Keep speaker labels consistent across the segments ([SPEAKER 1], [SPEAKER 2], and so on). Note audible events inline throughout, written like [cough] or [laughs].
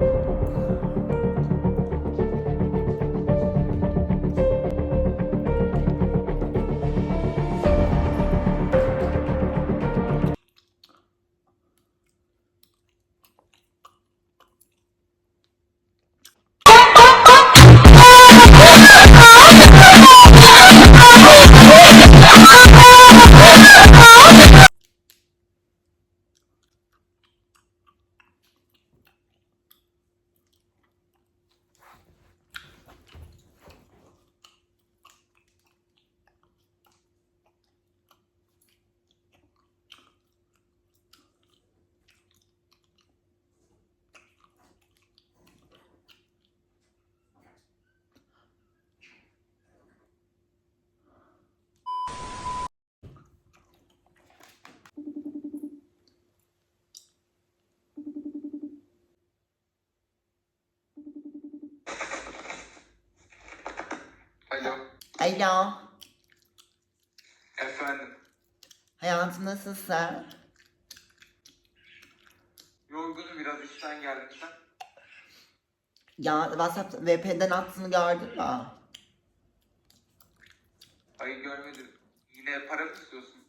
[SPEAKER 1] Thank you. Alo.
[SPEAKER 2] Efendim,
[SPEAKER 1] Hayatım nasılsın?
[SPEAKER 2] yorgunum biraz işten geldim sen.
[SPEAKER 1] Ya WhatsApp VPN'den attığını gördün mü?
[SPEAKER 2] Hayır görmedim. Yine para mı istiyorsun?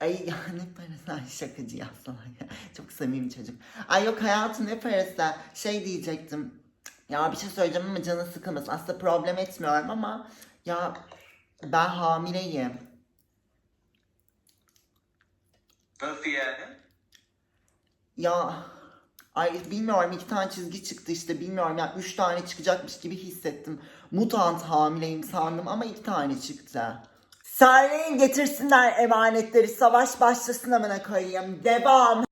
[SPEAKER 1] Ay ya [laughs] ne parası ay şakacı ya sana ya. Çok samimi çocuk. Ay yok hayatım ne parası. Şey diyecektim. Ya bir şey söyleyeceğim ama canı sıkılmasın. Aslında problem etmiyorum ama ya ben hamileyim.
[SPEAKER 2] Nasıl yani?
[SPEAKER 1] Ya ay bilmiyorum iki tane çizgi çıktı işte bilmiyorum ya üç tane çıkacakmış gibi hissettim. Mutant hamileyim sandım ama iki tane çıktı. Söyleyin getirsinler emanetleri savaş başlasın amına koyayım. Devam.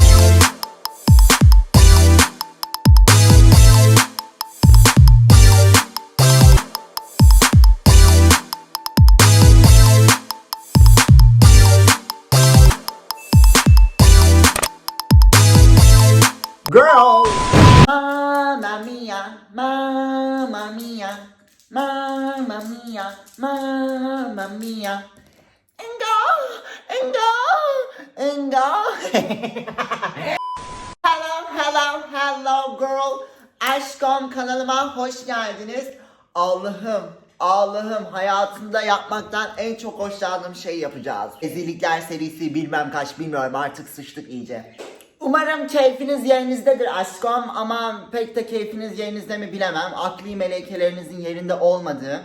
[SPEAKER 1] Hello, hello, hello girl. Aşkım kanalıma hoş geldiniz. Allah'ım, Allah'ım hayatımda yapmaktan en çok hoşlandığım şey yapacağız. Ezilikler serisi bilmem kaç bilmiyorum artık sıçtık iyice. Umarım keyfiniz yerinizdedir aşkım ama pek de keyfiniz yerinizde mi bilemem. Akli melekelerinizin yerinde olmadığı,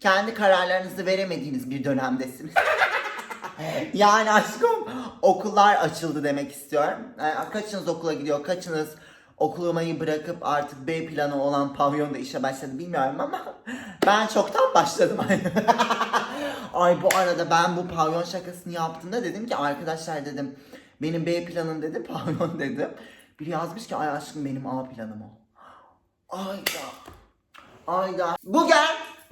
[SPEAKER 1] kendi kararlarınızı veremediğiniz bir dönemdesiniz. [laughs] [laughs] yani aşkım okullar açıldı demek istiyorum. Ee, kaçınız okula gidiyor, kaçınız okulumayı bırakıp artık B planı olan pavyonda işe başladı bilmiyorum ama [laughs] ben çoktan başladım. [laughs] Ay bu arada ben bu pavyon şakasını yaptığımda dedim ki arkadaşlar dedim benim B planım dedi pavyon dedim. Biri yazmış ki ay aşkım benim A planım o. Ayda. Ayda. Bugün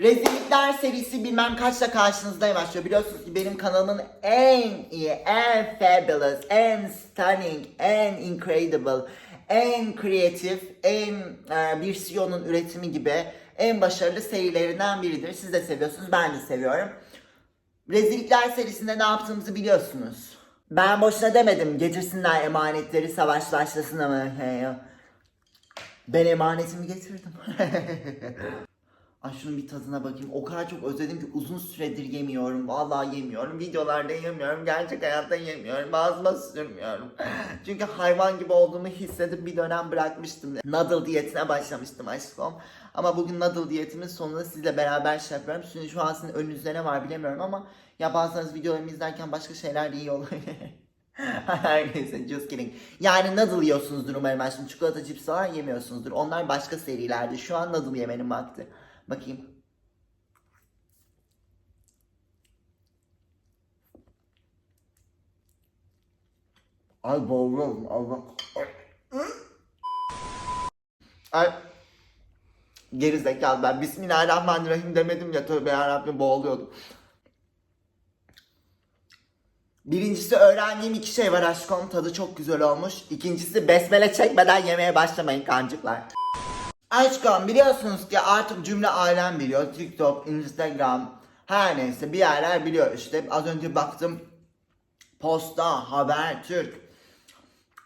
[SPEAKER 1] rezillikler serisi bilmem kaçta karşınızdayım başlıyor. Biliyorsunuz ki benim kanalımın en iyi, en fabulous, en stunning, en incredible, en kreatif, en e, bir CEO'nun üretimi gibi en başarılı serilerinden biridir. Siz de seviyorsunuz, ben de seviyorum. Rezillikler serisinde ne yaptığımızı biliyorsunuz. Ben boşuna demedim getirsinler emanetleri savaş başlasın ama. Ben emanetimi getirdim. [laughs] Ay şunun bir tadına bakayım. O kadar çok özledim ki uzun süredir yemiyorum. Vallahi yemiyorum. Videolarda yemiyorum. Gerçek hayatta yemiyorum. Ağzıma sürmüyorum. [laughs] Çünkü hayvan gibi olduğumu hissedip bir dönem bırakmıştım. Noodle diyetine başlamıştım aşkım. Ama bugün noodle diyetimin sonunda sizle beraber şey yapıyorum. Şimdi şu an sizin önünüzde ne var bilemiyorum ama ya bazılarınız videolarımı izlerken başka şeyler de yiyor olabilir. [laughs] Neyse just kidding. Yani noodle yiyorsunuzdur umarım ben şimdi çikolata cips falan yemiyorsunuzdur. Onlar başka serilerde. Şu an noodle yemenin vakti. Bakayım. Ay boğuluyorum Allah. Ay. Geri zekalı ben Bismillahirrahmanirrahim demedim ya tövbe yarabbim boğuluyordum. Birincisi öğrendiğim iki şey var aşkım tadı çok güzel olmuş. İkincisi besmele çekmeden yemeye başlamayın kancıklar. Aşkım biliyorsunuz ki artık cümle alem biliyor. TikTok, Instagram her neyse bir yerler biliyor işte. Az önce baktım Posta, Haber, Türk.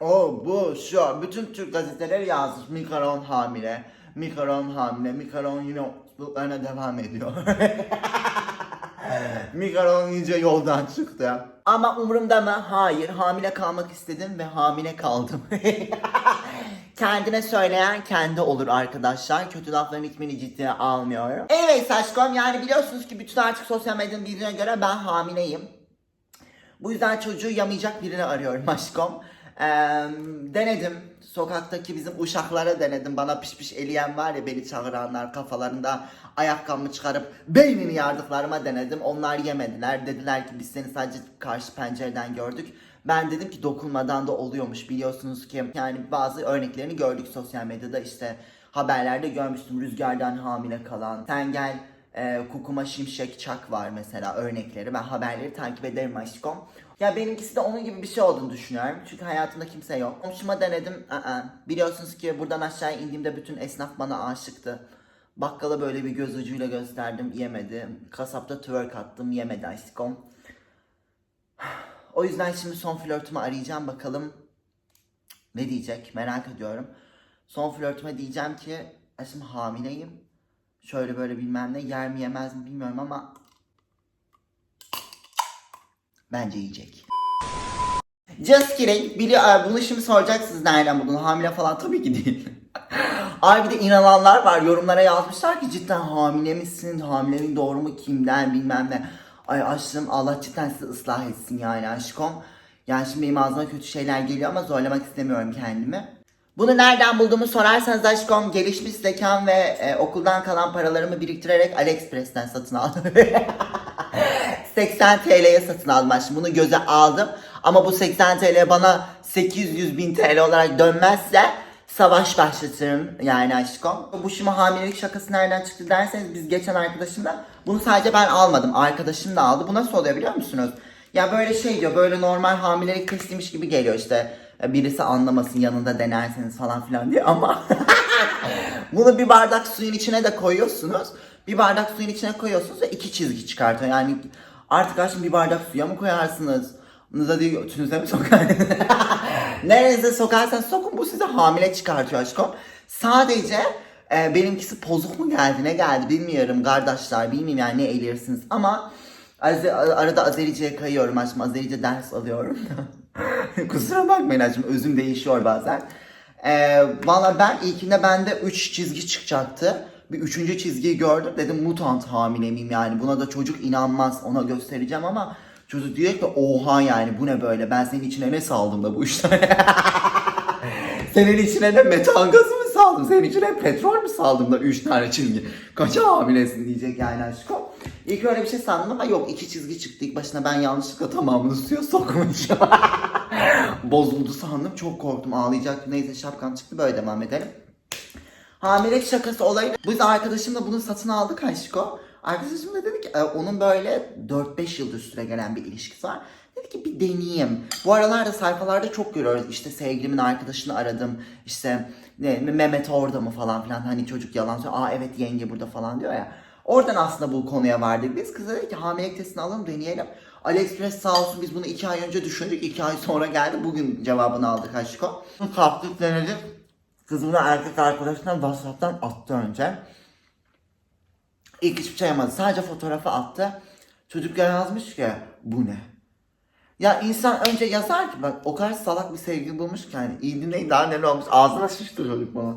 [SPEAKER 1] O bu şu bütün Türk gazeteleri yazmış. Mikaron hamile. Mikaron hamile. Mikaron yine mutluluklarına devam ediyor. [laughs] Mikaron iyice yoldan çıktı. Ama umurumda mı? Hayır. Hamile kalmak istedim ve hamile kaldım. [laughs] Kendine söyleyen kendi olur arkadaşlar. Kötü lafların hiçbirini ciddiye almıyorum. Evet aşkım yani biliyorsunuz ki bütün artık sosyal medyanın bildiğine göre ben hamileyim. Bu yüzden çocuğu yamayacak birini arıyorum aşkım. Ee, denedim. Sokaktaki bizim uşaklara denedim. Bana piş piş eleyen var ya beni çağıranlar kafalarında ayakkabımı çıkarıp beynini yardıklarıma denedim. Onlar yemediler. Dediler ki biz seni sadece karşı pencereden gördük. Ben dedim ki dokunmadan da oluyormuş biliyorsunuz ki. Yani bazı örneklerini gördük sosyal medyada işte haberlerde görmüştüm rüzgardan hamile kalan. Sen gel e, Kukuma Şimşek Çak var mesela örnekleri. Ben haberleri takip ederim aşkım. Ya benimkisi de onun gibi bir şey olduğunu düşünüyorum. Çünkü hayatımda kimse yok. Komşuma denedim. Aa, biliyorsunuz ki buradan aşağı indiğimde bütün esnaf bana aşıktı. Bakkala böyle bir göz ucuyla gösterdim yemedi. Kasapta twerk attım yemedi aşkım. O yüzden şimdi son flörtümü arayacağım bakalım ne diyecek merak ediyorum. Son flörtüme diyeceğim ki aşkım hamileyim. Şöyle böyle bilmem ne yer mi yemez mi bilmiyorum ama bence yiyecek. Just kidding. Aa, bunu şimdi soracaksınız nereden buldun? Hamile falan tabii ki değil. [laughs] Ay bir de inananlar var. Yorumlara yazmışlar ki cidden hamile misin? Hamilenin doğru mu? Kimden? Bilmem ne. Ay aşkım Allah cidden sizi ıslah etsin yani aşkım. Yani şimdi benim ağzıma kötü şeyler geliyor ama zorlamak istemiyorum kendimi. Bunu nereden bulduğumu sorarsanız aşkım gelişmiş zekam ve e, okuldan kalan paralarımı biriktirerek AliExpress'ten satın aldım. [laughs] 80 TL'ye satın aldım aşkım. Bunu göze aldım. Ama bu 80 TL bana 800 bin TL olarak dönmezse savaş başlatırım yani aşkım. Bu şimdi hamilelik şakası nereden çıktı derseniz biz geçen arkadaşımla bunu sadece ben almadım. Arkadaşım da aldı. Bu nasıl oluyor biliyor musunuz? Ya böyle şey diyor böyle normal hamilelik testiymiş gibi geliyor işte. Birisi anlamasın yanında denerseniz falan filan diye ama [laughs] bunu bir bardak suyun içine de koyuyorsunuz. Bir bardak suyun içine koyuyorsunuz ve iki çizgi çıkartıyor. Yani artık aşkım bir bardak suya mı koyarsınız? Bunu da değil götünüze mi sokarsınız? [laughs] Nerenize sokarsanız sokun bu size hamile çıkartıyor aşkım. Sadece e, benimkisi pozuk mu geldi ne geldi bilmiyorum. Kardeşler bilmiyorum yani ne elirsiniz. Ama Aze- arada Azerice'ye kayıyorum aşkım. Azerice ders alıyorum [laughs] Kusura bakmayın aşkım özüm değişiyor bazen. Ee, Valla ben ilkinde bende 3 çizgi çıkacaktı. Bir üçüncü çizgiyi gördüm. Dedim mutant hamile miyim yani? Buna da çocuk inanmaz ona göstereceğim ama çocuk diyor ki oha yani bu ne böyle? Ben senin içine ne saldım da bu işler. [laughs] senin içine de metan gazı mı saldım senin içine petrol mü saldım da 3 tane çizgi. Kaça hamilesin diyecek yani aşkım. İlk öyle bir şey sandım ama yok iki çizgi çıktı ilk başına ben yanlışlıkla tamamını suya sokmuşum. [laughs] Bozuldu sandım çok korktum ağlayacaktım neyse şapkam çıktı böyle devam edelim. Hamilelik şakası olayı. Biz arkadaşımla bunu satın aldık aşko. Arkadaşım da dedi ki "E, onun böyle 4-5 yıldır süre gelen bir ilişkisi var. Dedi ki bir deneyeyim. Bu aralarda sayfalarda çok görüyoruz. İşte sevgilimin arkadaşını aradım. İşte ne, Mehmet orada mı falan filan. Hani çocuk yalan söylüyor. Aa evet yenge burada falan diyor ya. Oradan aslında bu konuya vardık biz. Kız dedi ki hamilelik testini alalım deneyelim. AliExpress sağ olsun biz bunu 2 ay önce düşündük. 2 ay sonra geldi. Bugün cevabını aldık aşko. Kalktık denedik. Kız bunu erkek arkadaşından WhatsApp'tan attı önce. İlk hiçbir şey yapmadı. Sadece fotoğrafı attı. Çocuk ya yazmış ki bu ne? Ya insan önce yazar ki bak o kadar salak bir sevgili bulmuş ki hani iyi dinleyin daha neler olmuş ağzına sıçtı çocuk bana.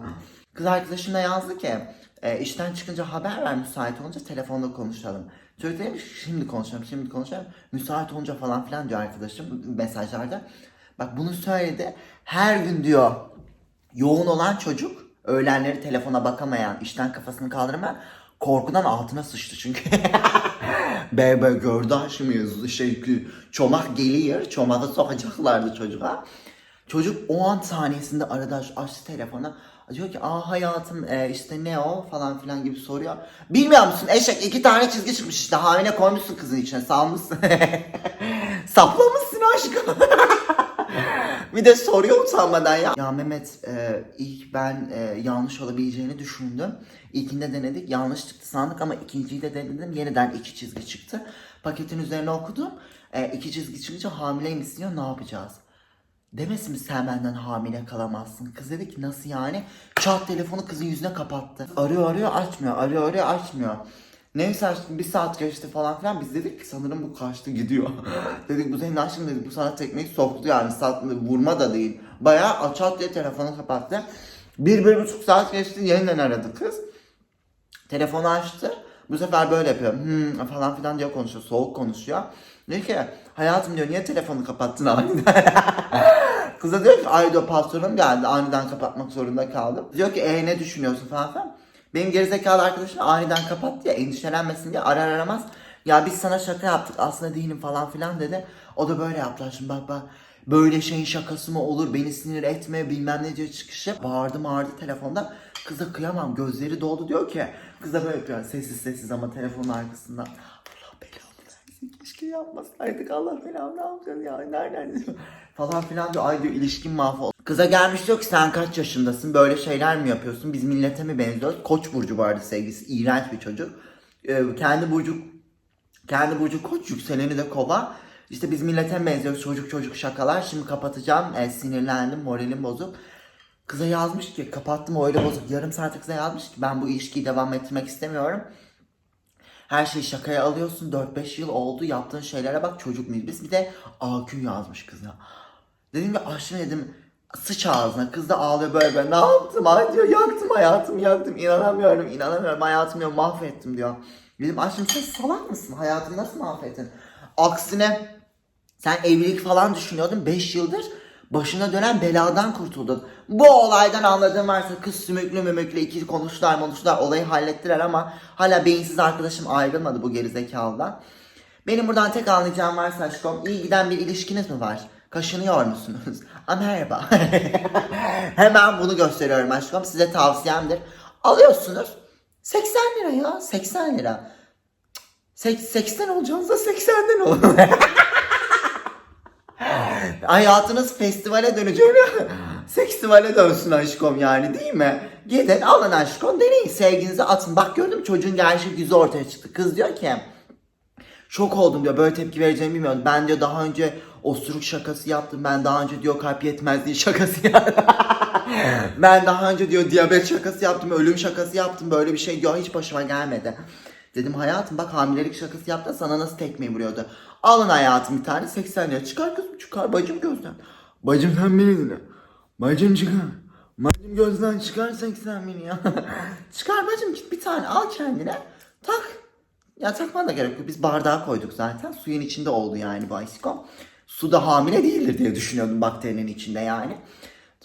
[SPEAKER 1] Kız arkadaşım da yazdı ki e, işten çıkınca haber ver müsait olunca telefonda konuşalım. Çocuk demiş şimdi konuşalım şimdi konuşalım müsait olunca falan filan diyor arkadaşım mesajlarda. Bak bunu söyledi her gün diyor yoğun olan çocuk öğlenleri telefona bakamayan işten kafasını kaldıramayan korkudan altına sıçtı çünkü. [laughs] Bebe gördü aşımıyız şey çomak geliyor çomağı sokacaklardı çocuğa. Çocuk o an saniyesinde arada aç- açtı telefonu. Diyor ki aa hayatım e, işte ne o falan filan gibi soruyor. Bilmiyor musun eşek iki tane çizgi çıkmış işte hamile koymuşsun kızın içine salmışsın. [laughs] Saplamışsın aşkım. [laughs] Bir de soruyor utanmadan ya. Ya Mehmet e, ilk ben e, yanlış olabileceğini düşündüm. İlkinde denedik yanlış çıktı sandık ama ikinciyi de denedim yeniden iki çizgi çıktı. Paketin üzerine okudum. E, iki çizgi çıkınca hamileymişsin diyor ne yapacağız? Demesin mi sen benden hamile kalamazsın? Kız dedi ki nasıl yani? Çat telefonu kızın yüzüne kapattı. Arıyor arıyor açmıyor. Arıyor arıyor açmıyor. Neyse bir saat geçti falan filan. Biz dedik ki sanırım bu kaçtı gidiyor. [laughs] dedik bu senin aşkın dedik bu sana tekmeyi soktu yani. Sat, vurma da değil. Bayağı çat diye telefonu kapattı. Bir, bir buçuk saat geçti yeniden aradı kız. Telefonu açtı. Bu sefer böyle yapıyor. Hmm, falan filan diye konuşuyor. Soğuk konuşuyor. Diyor ki hayatım diyor niye telefonu kapattın aniden? [laughs] Kız da diyor ki ay diyor patronum geldi aniden kapatmak zorunda kaldım. Diyor ki e ne düşünüyorsun falan filan. Benim gerizekalı arkadaşım aniden kapattı ya endişelenmesin diye arar aramaz. Ya biz sana şaka yaptık aslında değilim falan filan dedi. O da böyle yaptı şimdi bak bak. Böyle şeyin şakası mı olur beni sinir etme bilmem ne diyor çıkışı. Bağırdı bağırdı telefonda. Kıza kıyamam gözleri doldu diyor ki. Kız da böyle yapıyor sessiz sessiz ama telefonun arkasından. Keşke yapmasaydık Allah belanı ne yapacağız ya nereden diyor. [laughs] Falan filan diyor ay diyor ilişkin mahvoldu. Kıza gelmiş diyor ki sen kaç yaşındasın böyle şeyler mi yapıyorsun biz millete mi benziyoruz? Koç burcu vardı sevgisi iğrenç bir çocuk. Ee, kendi burcu kendi burcu koç yükseleni de kova. İşte biz millete mi benziyoruz çocuk çocuk şakalar. Şimdi kapatacağım. E, sinirlendim moralim bozuk. Kıza yazmış ki kapattım öyle bozuk. Yarım saate kıza yazmış ki ben bu ilişkiyi devam ettirmek istemiyorum. Her şeyi şakaya alıyorsun. 4-5 yıl oldu. Yaptığın şeylere bak çocuk biz? Bir de AQ yazmış kıza. Dedim ki aşkım dedim sıç ağzına. Kız da ağlıyor böyle böyle. Ne yaptım? Ay diyor yaktım hayatımı yaktım. İnanamıyorum inanamıyorum. Hayatımı mahvettim diyor. Dedim aşkım sen salak mısın? Hayatını nasıl mahvettin? Aksine sen evlilik falan düşünüyordun 5 yıldır başına dönen beladan kurtuldun. Bu olaydan anladığım varsa kız sümüklü mümüklü iki konuştular konuştular olayı hallettiler ama hala beyinsiz arkadaşım ayrılmadı bu gerizekalıdan. Benim buradan tek anlayacağım varsa aşkım iyi giden bir ilişkiniz mi var? Kaşınıyor musunuz? [laughs] Aa, merhaba. [laughs] Hemen bunu gösteriyorum aşkım size tavsiyemdir. Alıyorsunuz 80 lira ya 80 lira. Sek- 80 olacağınıza 80'den olun. [laughs] Hayatınız festivale döneceğine [laughs] seksivale dönsün aşkım yani değil mi? Gidin alın aşkım deneyin sevginizi atın. Bak gördün mü çocuğun gerçek yüzü ortaya çıktı. Kız diyor ki şok oldum diyor böyle tepki vereceğimi bilmiyordum. Ben diyor daha önce osuruk şakası yaptım. Ben daha önce diyor kalp yetmezliği şakası [laughs] yaptım. ben daha önce diyor diyabet şakası yaptım. Ölüm şakası yaptım. Böyle bir şey diyor hiç başıma gelmedi. Dedim hayatım bak hamilelik şakası yaptın sana nasıl tekmeyi vuruyordu. Alın hayatım bir tane 80 lira çıkar kızım çıkar bacım gözden. Bacım sen beni. Bacım çıkar. Bacım gözden çıkar 80 bin ya. [laughs] çıkar bacım git bir tane al kendine tak. Ya takman da gerek yok. Biz bardağa koyduk zaten. Suyun içinde oldu yani bu aşkım. Su da hamile değildir diye düşünüyordum bakterinin içinde yani.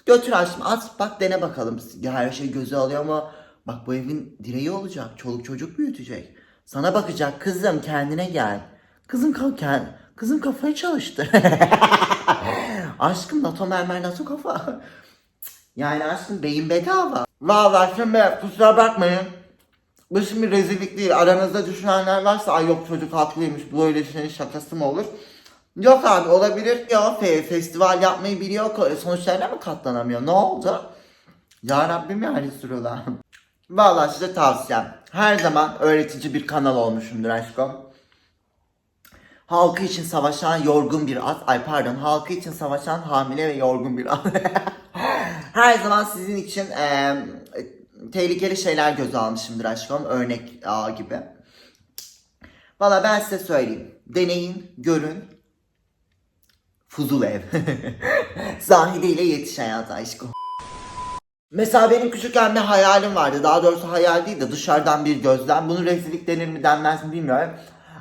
[SPEAKER 1] Götür aşkım at bak dene bakalım. Her şey göze alıyor mu? Bak bu evin direği olacak. Çoluk çocuk büyütecek. Sana bakacak kızım kendine gel. Kızım kalk Kızım kafayı çalıştır. [laughs] aşkım NATO mermer NATO kafa. Yani aşkım beyin bedava. Vallahi şimdi kusura bakmayın. Bu şimdi rezillik değil. Aranızda düşünenler varsa ay yok çocuk haklıymış bu öyle şeyin şakası mı olur? Yok abi olabilir. Ya fe, festival yapmayı biliyor. Sonuçlarına mı katlanamıyor? Ne oldu? Ya Rabbim yani sürüler. Vallahi size tavsiyem. Her zaman öğretici bir kanal olmuşumdur aşkım. Halkı için savaşan yorgun bir at. Ay pardon halkı için savaşan hamile ve yorgun bir at. [laughs] Her zaman sizin için eee, tehlikeli şeyler göze almışımdır aşkım. Örnek ağa gibi. Valla ben size söyleyeyim. Deneyin, görün. Fuzul ev. [laughs] Zahide ile yetiş hayata aşkım. Mesela benim küçükken bir hayalim vardı. Daha doğrusu hayal değil de dışarıdan bir gözlem. Bunu rezillik denir mi denmez mi bilmiyorum.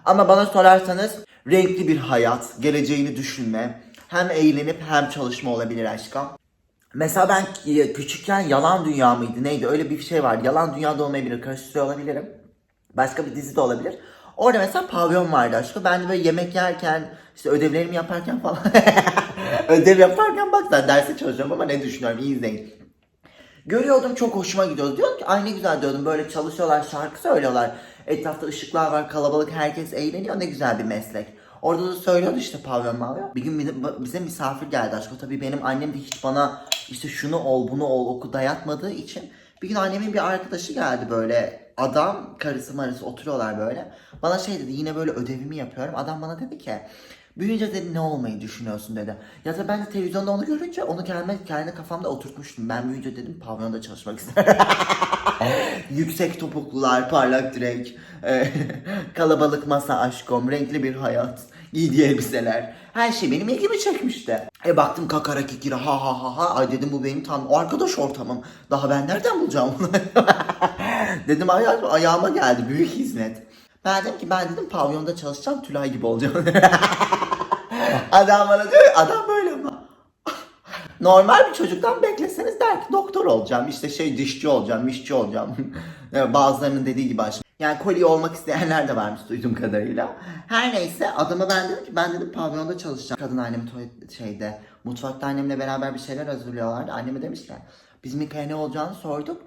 [SPEAKER 1] Ama bana sorarsanız renkli bir hayat, geleceğini düşünme. Hem eğlenip hem çalışma olabilir aşkım. Mesela ben e, küçükken yalan dünya mıydı neydi öyle bir şey vardı. Yalan dünyada olmayabilir karıştırıyor olabilirim. Başka bir dizi de olabilir. Orada mesela pavyon vardı aşkım. Ben de böyle yemek yerken işte ödevlerimi yaparken falan. [laughs] Ödev yaparken bak ben derse çalışıyorum ama ne düşünüyorum iyi izleyin. Görüyordum çok hoşuma gidiyordu. Diyorum ki ay ne güzel diyordum böyle çalışıyorlar şarkı söylüyorlar. Etrafta ışıklar var kalabalık herkes eğleniyor ne güzel bir meslek. Orada da söylüyordu işte pavyon mavyon. Bir gün bize misafir geldi aşkım. Tabii benim annem de hiç bana işte şunu ol bunu ol oku dayatmadığı için. Bir gün annemin bir arkadaşı geldi böyle adam karısı marısı oturuyorlar böyle. Bana şey dedi yine böyle ödevimi yapıyorum. Adam bana dedi ki büyüyünce dedi ne olmayı düşünüyorsun dedi. Ya da ben de televizyonda onu görünce onu kendime, kendi kafamda oturtmuştum. Ben büyüyünce dedim pavyonda çalışmak isterim. [laughs] Yüksek topuklular, parlak direk, e, [laughs] kalabalık masa aşkom, renkli bir hayat, giydiği elbiseler. Her şey benim ilgimi çekmişti. E baktım kakara kikira ha ha ha ha. Ay dedim bu benim tam arkadaş ortamım. Daha ben nereden bulacağım bunu? [laughs] dedim ayağım, ayağıma geldi büyük hizmet. Ben dedim ki ben dedim pavyonda çalışacağım Tülay gibi olacağım. Adam bana diyor adam böyle ama. Normal bir çocuktan bekleseniz der ki doktor olacağım, işte şey dişçi olacağım, mişçi olacağım. [laughs] Bazılarının dediği gibi aşkım. Yani kolye olmak isteyenler de varmış duyduğum kadarıyla. Her neyse adama ben dedim ki ben dedim pavyonda çalışacağım. Kadın annemi tuvalet şeyde mutfakta annemle beraber bir şeyler hazırlıyorlardı. Anneme demişler biz Mika'ya ne olacağını sorduk.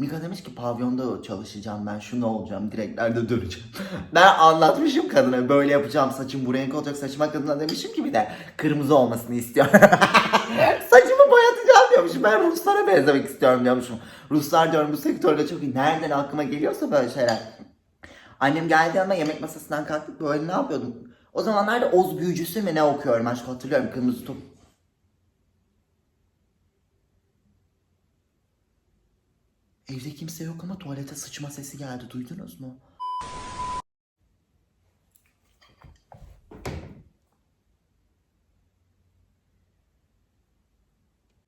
[SPEAKER 1] Mika demiş ki pavyonda çalışacağım ben şunu olacağım direklerde duracağım. [laughs] ben anlatmışım kadına böyle yapacağım saçım bu renk olacak saçıma kadına demişim ki bir de kırmızı olmasını istiyorum. [laughs] Saçımı boyatacağım diyormuşum ben Ruslara benzemek istiyorum diyormuşum. Ruslar diyorum bu sektörde çok iyi. Nereden aklıma geliyorsa böyle şeyler. Annem geldi ama yemek masasından kalktık böyle ne yapıyordum? O zamanlarda Oz büyücüsü mü ne okuyorum aşk hatırlıyorum kırmızı top. Evde kimse yok ama tuvalete sıçma sesi geldi duydunuz mu?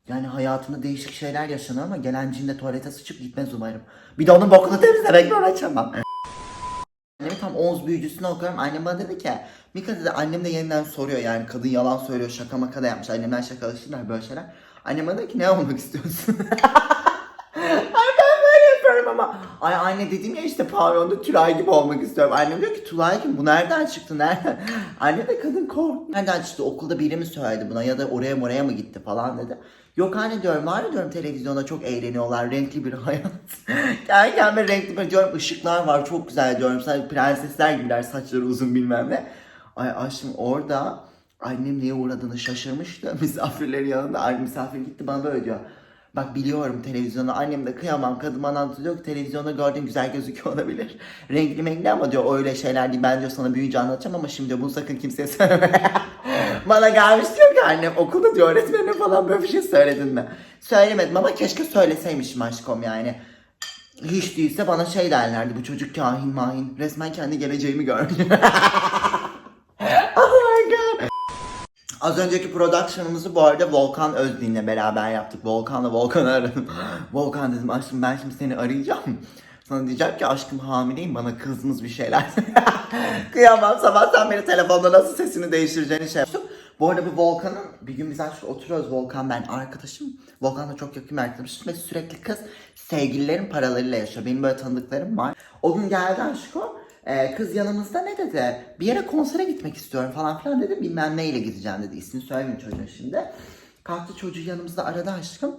[SPEAKER 1] Yani hayatımda değişik şeyler yaşanıyor ama gelen cin tuvalete sıçıp gitmez umarım. Bir de onun bokunu temizlemekle uğraşamam. Annemi tam Oğuz büyücüsünü okuyorum. Annem bana dedi ki Mika dedi annem de yeniden soruyor yani kadın yalan söylüyor şaka maka da yapmış. Annemden şakalaşırlar böyle şeyler. Annem bana dedi ki ne olmak istiyorsun? [laughs] Ay ben böyle yapıyorum ama. Ay anne dedim ya işte pavyonda Tülay gibi olmak istiyorum. Annem diyor ki Tülay kim? Bu nereden çıktı? Nereden? [laughs] Anne de kadın kork. Nereden çıktı? Okulda biri mi söyledi buna ya da oraya oraya mı gitti falan dedi. Yok anne diyorum var ya diyorum televizyonda çok eğleniyorlar. Renkli bir hayat. [laughs] Kendi kendime renkli bir diyorum ışıklar var çok güzel diyorum. Sanki prensesler gibiler saçları uzun bilmem ne. Ay aşkım orada annem neye uğradığını şaşırmıştı. [laughs] Misafirlerin yanında misafir gitti bana böyle diyor. Bak biliyorum televizyonda annem de kıyamam kadın bana anlatıyor televizyonda gördüğün güzel gözüküyor [laughs] olabilir. Renkli renkli ama diyor öyle şeyler değil ben diyor sana büyüyünce anlatacağım ama şimdi diyor bunu sakın kimseye [laughs] söyleme. bana gelmiş diyor ki annem okulda diyor öğretmenine falan böyle bir şey söyledin mi? Söylemedim ama keşke söyleseymişim aşkım yani. Hiç değilse bana şey derlerdi bu çocuk kahin mahin resmen kendi geleceğimi görmüş. [laughs] Az önceki production'ımızı bu arada Volkan Özdin'le beraber yaptık. Volkan'la Volkan'ı aradım. [laughs] Volkan dedim aşkım ben şimdi seni arayacağım. Sana diyeceğim ki aşkım hamileyim bana kızdınız bir şeyler. [laughs] Kıyamam sabah sen beni telefonda nasıl sesini değiştireceğini şey yaptım. Bu arada bu Volkan'ın bir gün biz aşkım oturuyoruz Volkan ben arkadaşım. Volkan da çok yakın bir arkadaşım ve sürekli kız sevgililerin paralarıyla yaşıyor. Benim böyle tanıdıklarım var. O gün geldi aşkım. Ee, kız yanımızda ne dedi? Bir yere konsere gitmek istiyorum falan filan dedim. Bilmem neyle gideceğim dedi. İsmini söylemeyeyim çocuğun şimdi. Kalktı çocuğu yanımızda aradı aşkım.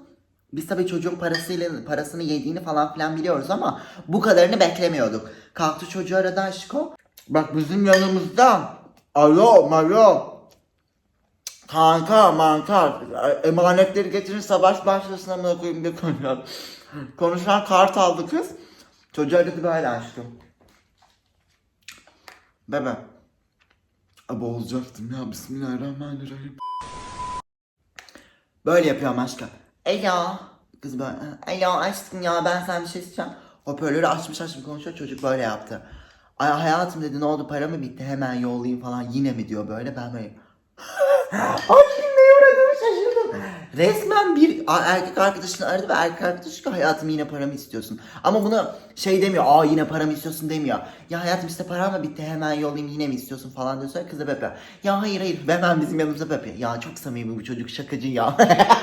[SPEAKER 1] Biz tabii çocuğun parasıyla parasını yediğini falan filan biliyoruz ama bu kadarını beklemiyorduk. Kalktı çocuğu aradı aşkım. Bak bizim yanımızda alo malo kanka mantar emanetleri getirin savaş başlasın amına koyayım diye konuşuyor. Konuşan kart aldı kız. Çocuğa dedi böyle aşkım. Bebe. Aa, boğulacaktım ya. Bismillahirrahmanirrahim. Böyle yapıyorum aşkım. Alo. Kız böyle. Alo aşkım ya ben sen bir şey isteyeceğim. Hoparlörü açmış açmış konuşuyor. Çocuk böyle yaptı. Ay hayatım dedi ne oldu para mı bitti hemen yollayayım falan. Yine mi diyor böyle. Ben böyle. Şaşırdım. [laughs] Resmen bir erkek arkadaşını aradı ve erkek arkadaşı ki hayatım yine paramı istiyorsun. Ama bunu şey demiyor. Aa yine paramı istiyorsun demiyor. Ya hayatım işte param mı bitti hemen yollayayım yine mi istiyorsun falan diyor. Sonra kızı böyle. Ya hayır hayır hemen bizim yanımıza böyle. Ya çok samimi bu çocuk şakacı ya.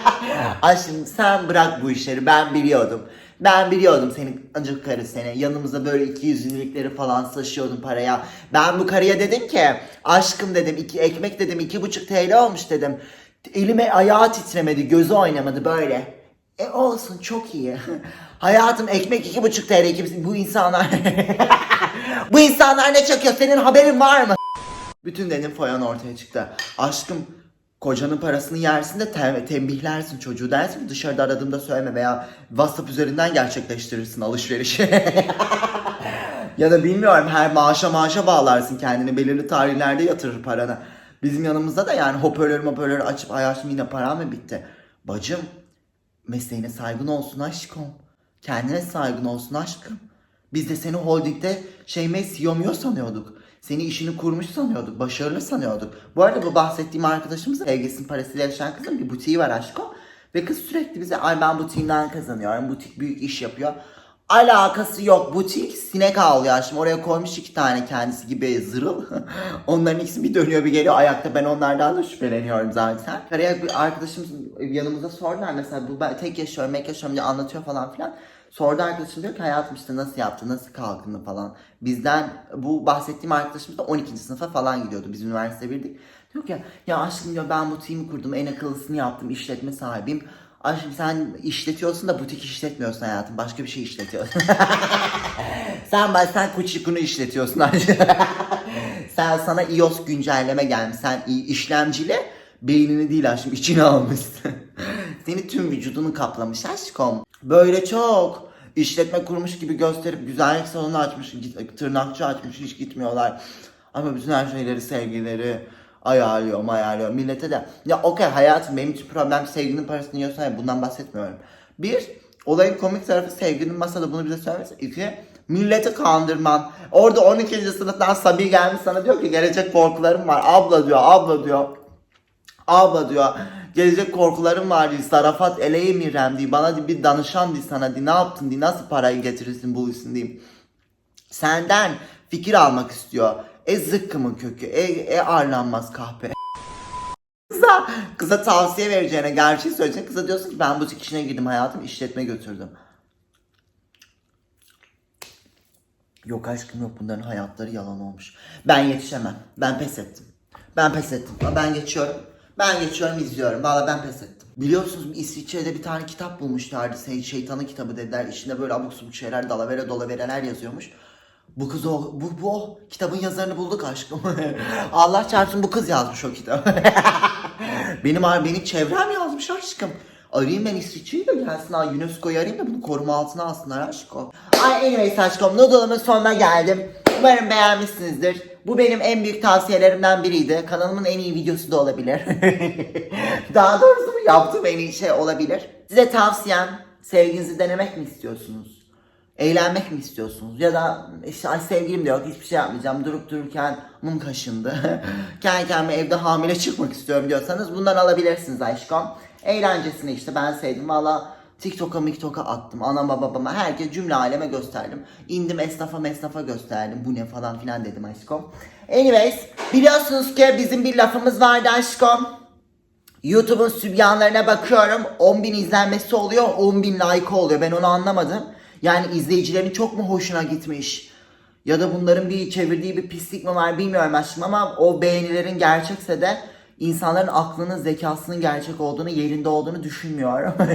[SPEAKER 1] [laughs] Aşkım sen bırak bu işleri ben biliyordum. Ben biliyordum senin acık karı seni. Yanımıza böyle iki yüzlülükleri falan saçıyordun paraya. Ben bu karıya dedim ki aşkım dedim iki ekmek dedim iki buçuk TL olmuş dedim. Elime ayağı titremedi gözü oynamadı böyle. E olsun çok iyi. [laughs] Hayatım ekmek iki buçuk TL iki bu insanlar. [laughs] bu insanlar ne çakıyor senin haberin var mı? Bütün dedim foyan ortaya çıktı. Aşkım kocanın parasını yersin de tem- tembihlersin çocuğu dersin dışarıda aradığımda söyleme veya WhatsApp üzerinden gerçekleştirirsin alışverişi. [laughs] ya da bilmiyorum her maaşa maaşa bağlarsın kendini belirli tarihlerde yatırır paranı. Bizim yanımızda da yani hoparlör hoparlör açıp hayatım yine para mı bitti? Bacım mesleğine saygın olsun aşkım. Kendine saygın olsun aşkım. Biz de seni holdingde şey CEO miyo sanıyorduk. Seni işini kurmuş sanıyorduk. Başarılı sanıyorduk. Bu arada bu bahsettiğim arkadaşımızın sevgilisinin parasıyla yaşayan kızın bir butiği var aşkım. Ve kız sürekli bize ay ben butiğimden kazanıyorum. Butik büyük iş yapıyor. Alakası yok. Butik sinek avlıyor aşkım. Oraya koymuş iki tane kendisi gibi zırıl. [laughs] Onların ikisi bir dönüyor bir geliyor ayakta. Ben onlardan da şüpheleniyorum zaten. Karaya bir arkadaşımız yanımıza sordular. Mesela bu ben tek yaşıyorum, mek yaşıyorum diye anlatıyor falan filan. Sordu arkadaşım diyor ki hayatım işte nasıl yaptı, nasıl kalkındı falan. Bizden bu bahsettiğim arkadaşımız da 12. sınıfa falan gidiyordu. Biz üniversite birdik. Diyor ki ya aşkım diyor ben butiğimi kurdum, en akıllısını yaptım, işletme sahibiyim. Aşkım sen işletiyorsun da butik işletmiyorsun hayatım. Başka bir şey işletiyorsun. [laughs] sen bak sen Kuchiku'nu işletiyorsun aşkım. [laughs] sen sana iOS güncelleme gelmiş. Sen işlemciyle beynini değil aşkım içine almışsın. [laughs] Seni tüm vücudunu kaplamış aşkım. Böyle çok işletme kurmuş gibi gösterip güzellik salonu açmış, tırnakçı açmış hiç gitmiyorlar. Ama bütün her şeyleri sevgileri ayarlıyor ayarlıyor millete de. Ya okey hayatım benim için problem sevginin parasını yiyorsan ya bundan bahsetmiyorum. Bir, olayın komik tarafı sevginin masada bunu bize söylemesi. İki, milleti kandırman. Orada 12. sınıftan Sabi gelmiş sana diyor ki gelecek korkularım var. Abla diyor abla diyor. Abla diyor gelecek korkularım var diyor. Sarafat eleği mirem diyor. Bana bir danışan diyor sana diyor. Ne yaptın diyor. Nasıl parayı getirirsin bulursun diyeyim. Senden fikir almak istiyor. E zıkkımın kökü. E, e arlanmaz kahpe. Kıza, kıza tavsiye vereceğine gerçeği söyleyecek. Kıza diyorsun ki ben butik işine girdim hayatım işletme götürdüm. Yok aşkım yok bunların hayatları yalan olmuş. Ben yetişemem. Ben pes ettim. Ben pes ettim. Ben geçiyorum. Ben geçiyorum izliyorum. Valla ben pes ettim. Biliyorsunuz İsviçre'de bir tane kitap bulmuşlardı. Şey, şeytanın kitabı dediler. İçinde böyle abuk subuk şeyler dalavere dolavereler yazıyormuş. Bu kız o, bu, bu o. Kitabın yazarını bulduk aşkım. [laughs] Allah çarpsın bu kız yazmış o kitabı. [laughs] benim benim çevrem yazmış aşkım. Arayayım ben İsviçre'yi de gelsin ha UNESCO'yu arayayım da bunu koruma altına alsınlar aşkım. Ay anyways aşkım noodle'ımın sonuna geldim. Umarım beğenmişsinizdir. Bu benim en büyük tavsiyelerimden biriydi. Kanalımın en iyi videosu da olabilir. [laughs] Daha doğrusu yaptığım en iyi şey olabilir. Size tavsiyem sevginizi denemek mi istiyorsunuz? Eğlenmek mi istiyorsunuz? Ya da işte ay sevgilim de yok hiçbir şey yapmayacağım durup dururken mum kaşındı. [laughs] Kendi kendime evde hamile çıkmak istiyorum diyorsanız bundan alabilirsiniz aşkım. Eğlencesine işte ben sevdim valla TikTok'a miktok'a attım. Anama babama herkes cümle aleme gösterdim. İndim esnafa mesnafa gösterdim. Bu ne falan filan dedim aşkım. Anyways biliyorsunuz ki bizim bir lafımız vardı aşkım. YouTube'un sübyanlarına bakıyorum. 10.000 izlenmesi oluyor, 10.000 like oluyor. Ben onu anlamadım. Yani izleyicilerin çok mu hoşuna gitmiş? Ya da bunların bir çevirdiği bir pislik mi var bilmiyorum aşkım ama o beğenilerin gerçekse de insanların aklının zekasının gerçek olduğunu yerinde olduğunu düşünmüyorum. [laughs]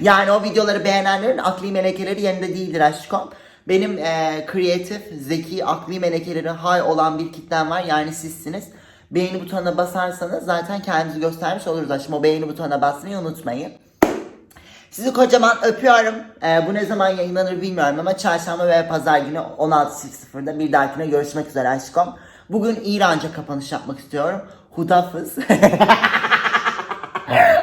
[SPEAKER 1] yani o videoları beğenenlerin akli melekeleri yerinde değildir aşkım. Benim eee kreatif, zeki, akli melekeleri high olan bir kitlem var. Yani sizsiniz. Beğeni butonuna basarsanız zaten kendinizi göstermiş oluruz aşkım. O beğeni butonuna basmayı unutmayın. Sizi kocaman öpüyorum. Ee, bu ne zaman yayınlanır bilmiyorum ama çarşamba ve pazar günü 16.00'da bir dahakine görüşmek üzere aşkım. Bugün İranca kapanış yapmak istiyorum. Hudafız. [laughs]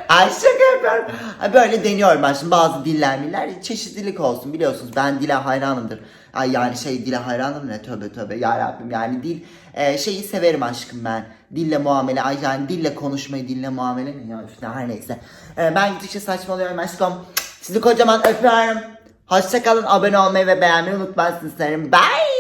[SPEAKER 1] Ay şaka yapıyorum. Böyle deniyorum ben şimdi bazı diller miller çeşitlilik olsun biliyorsunuz ben dile hayranımdır. Ay yani şey dile hayranım ne tövbe tövbe ya Rabbim yani dil e, şeyi severim aşkım ben. Dille muamele ay yani dille konuşmayı dille muamele ne ya işte her neyse. E, ben gittikçe saçmalıyorum aşkım. Sizi kocaman öpüyorum. Hoşçakalın abone olmayı ve beğenmeyi unutmazsınız sanırım. Bye.